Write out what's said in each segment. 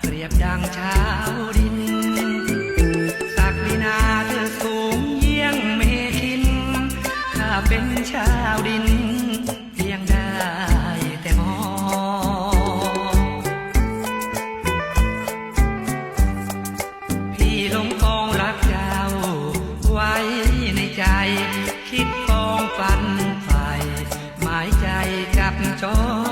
เปรียบดังชาวดินศักดินาเธอสูงเยี่ยงเมทิน ข้าเป็นชาวดินเพียงได้แต่มอง พี่ลงกองรักเจ้า ไว้ในใจ คิดปองฝันไปหมายใจจับจอง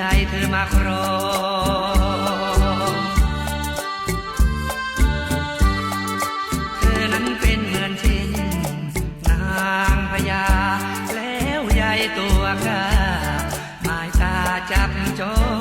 ใจเธอมาครอง 家。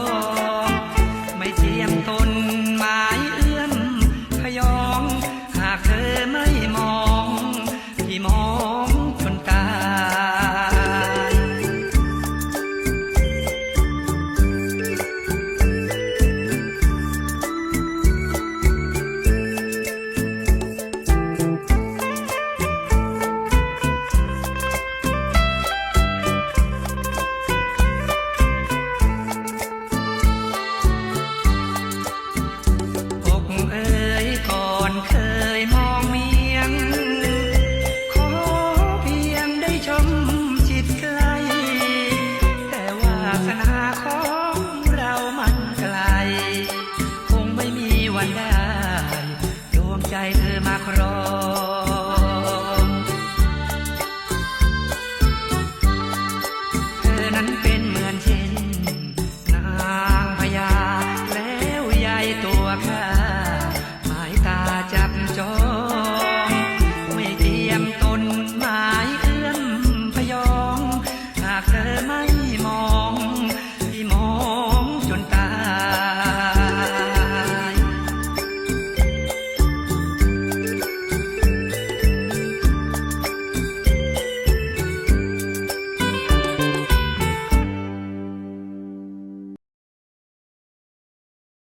ใจเธอมาครอง